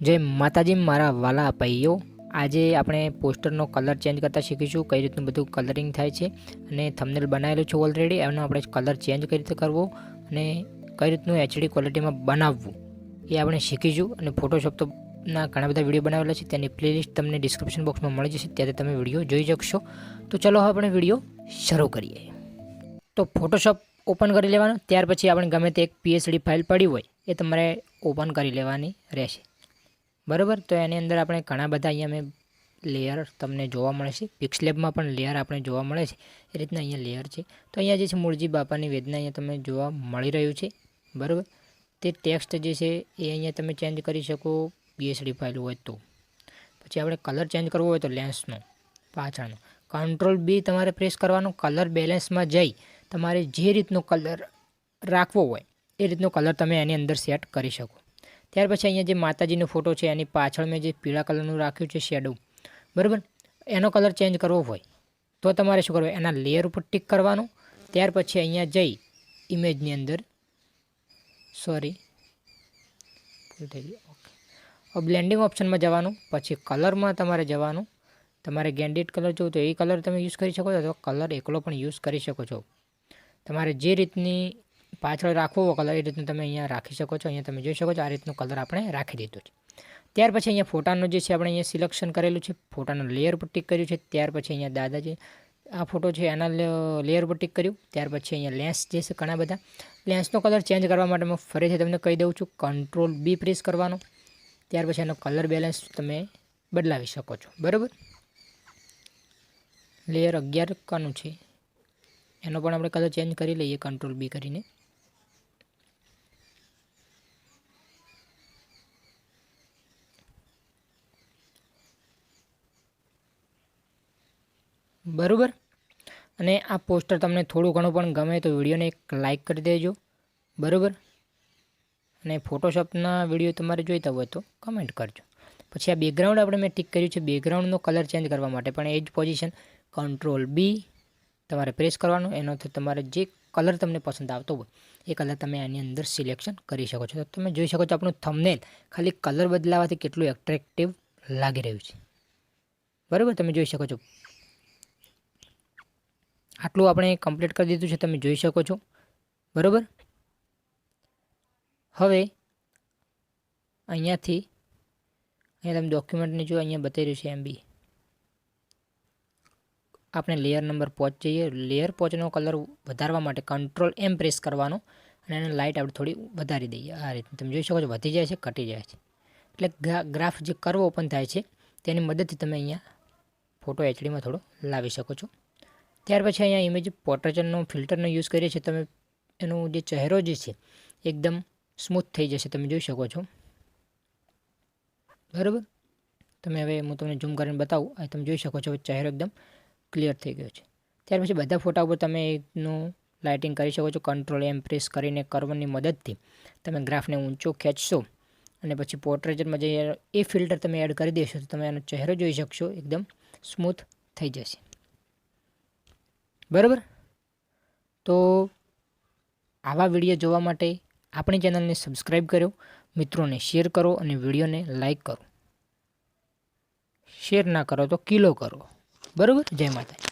જય માતાજી મારા વાલા ભાઈઓ, આજે આપણે પોસ્ટરનો કલર ચેન્જ કરતાં શીખીશું, કઈ રીતનું બધું કલરિંગ થાય છે અને થંબનેલ બનાવેલું છે ઓલરેડી એનો આપણે કલર ચેન્જ કઈ રીતે કરવો અને કઈ રીતનું એચડી ક્વોલિટીમાં બનાવવું, એ આપણે શીખીશું અને ફોટોશોપ તો ના ઘણા બધા વીડિયો બનાવેલા છે, તેની પ્લેલિસ્ટ તમને ડિસ્ક્રિપ્શન બોક્સમાં મળી જશે, ત્યાંથી તમે વીડિયો જોઈ શકશો. તો ચલો હવે આપણે વીડિયો શરૂ કરીએ. તો ફોટોશોપ ઓપન કરી લેવાનો, ત્યાર પછી આપણે ગમે તે એક પીએચડી ફાઇલ પડી હોય, એ તમારે ઓપન કરી લેવાની રહેશે. બરાબર? તો એની અંદર આપણે ઘણા બધા અહીંયા મેં લેયર તમને જોવા મળે છે. પિક્સલેબમાં પણ લેયર આપણે જોવા મળે છે. એ રીતના અહીંયા લેયર છે. તો અહીંયા જે છે મૂળજી બાપાની વેદના અહીંયા તમને જોવા મળી રહ્યું છે. બરાબર? તે ટેક્સ્ટ જે છે એ અહીંયા તમે ચેન્જ કરી શકો બીએસડી ફાઇલ હોય તો. પછી આપણે કલર ચેન્જ કરવો હોય તો લેન્સનો પાછળનો. કંટ્રોલ બી તમારે પ્રેસ કરવાનો કલર બેલેન્સમાં જઈ તમારે જે રીતનો કલર રાખવો હોય એ રીતનો કલર તમે એની અંદર સેટ કરી શકો. ત્યાર પછી અહીંયા જે માતાજીનો ફોટો છે, એની પાછળ મેં જે પીળા કલરનું રાખ્યું છે શેડો બરાબર? એનો કલર ચેન્જ કરવો હોય તો તમારે શું કરવું એના લેયર ઉપર ટિક કરવાનું. ત્યાર પછી અહીંયા જઈ ઇમેજની અંદર સોરી થઈ ગઈ ઓકે બ્લેન્ડિંગ ઓપ્શનમાં જવાનું, પછી કલરમાં તમારે જવાનું. તમારે ગેન્ડિટ કલર જોવું તો એ કલર તમે યુઝ કરી શકો છો, અથવા કલર એકલો પણ યુઝ કરી શકો છો. તમારે જે રીતની પાછળ રાખવો કલર એ રીતનું તમે અહીંયા રાખી શકો છો, અહીંયા તમે જોઈ શકો છો, આ રીતનું કલર આપણે રાખી દીધું છે. ત્યાર પછી અહીંયા ફોટાનું જે છે, આપણે અહીંયા સિલેક્શન કરેલું છે, ફોટાનું લેયર પર ટીક કર્યું છે, ત્યાર પછી અહીંયા દાદાજી આ ફોટો છે, એના લેયર પર ટીક કર્યું, ત્યાર પછી અહીંયા લેન્સ જે છે, ઘણા બધા. લેન્સનો કલર ચેન્જ કરવા માટે હું ફરીથી તમને કહી દઉં છું કંટ્રોલ બી પ્રેસ કરવાનો, ત્યાર પછી એનો કલર બેલેન્સ તમે બદલાવી શકો છો, બરાબર? લેયર અગિયાર કાનું છે, એનો પણ આપણે કલર ચેન્જ કરી લઈએ કંટ્રોલ બી કરીને. બરાબર? અને આ પોસ્ટર તમને થોડું ઘણું પણ ગમે તો વિડીયોને એક લાઇક કરી દેજો. બરાબર? અને ફોટોશોપના વીડિયો તમારે જોઈતા હોય તો કમેન્ટ કરજો. પછી આ બેકગ્રાઉન્ડ આપણે મેં ટીક કર્યું છે. બેકગ્રાઉન્ડનો કલર ચેન્જ કરવા માટે પણ એ જ પોઝિશન કંટ્રોલ બી તમારે પ્રેસ કરવાનું. એનાથી તમારે જે કલર તમને પસંદ આવતો હોય, એ કલર તમે આની અંદર સિલેક્શન કરી શકો છો. તો તમે જોઈ શકો છો આપણું થમનેલ ખાલી કલર બદલાવાથી કેટલું એટ્રેક્ટિવ લાગી રહ્યું છે. બરાબર? તમે જોઈ શકો છો. આટલું આપણે કમ્પ્લીટ કરી દીધું છે, તમે જોઈ શકો છો. બરાબર? હવે અહીંયાથી, અહીંયા તમે ડોક્યુમેન્ટને જો, અહીંયા બતાવી રહ્યું છે એમ બી આપણે લેયર નંબર પોચ જઈએ. લેયર પોચનો કલર વધારવા માટે કંટ્રોલ એમ પ્રેસ કરવાનો અને એને લાઇટ આપણે થોડી વધારી દઈએ. આ રીતે. તમે જોઈ શકો છો, વધી જાય છે, ઘટી જાય છે. એટલે ગ્રાફ જે કરવો ઓપન થાય છે, તેની મદદથી તમે અહીંયા ફોટો એચડીમાં થોડો લાવી શકો છો. ત્યાર પછી અહીંયા ઇમેજ પોટ્રેચરનો ફિલ્ટરનો યુઝ કરીએ છીએ. તમે એનો જે ચહેરો જે છે, એકદમ સ્મૂથ થઈ જશે. તમે જોઈ શકો છો. બરાબર? તમે હવે હું તમને ઝૂમ કરીને બતાવું. આ તમે જોઈ શકો છો ચહેરો એકદમ ક્લિયર થઈ ગયો છે. ત્યાર પછી બધા ફોટા ઉપર તમે એનું લાઇટિંગ કરી શકો છો. કંટ્રોલ એમ પ્રેસ કરીને કર્વની મદદથી. તમે ગ્રાફને ઊંચો ખેંચશો અને પછી પોર્ટ્રેચરમાં જે એ ફિલ્ટર તમે એડ કરી દેશો, તો તમે એનો ચહેરો જોઈ શકશો. એકદમ સ્મૂથ થઈ જશે. બરાબર? તો આવા વીડિયો જોવા માટે આપણી ચેનલને સબસ્ક્રાઈબ કરો, મિત્રોને શેર કરો અને વિડીયોને લાઈક કરો. શેર ના કરો તો કિલો કરો. બરાબર? જય માતાજી.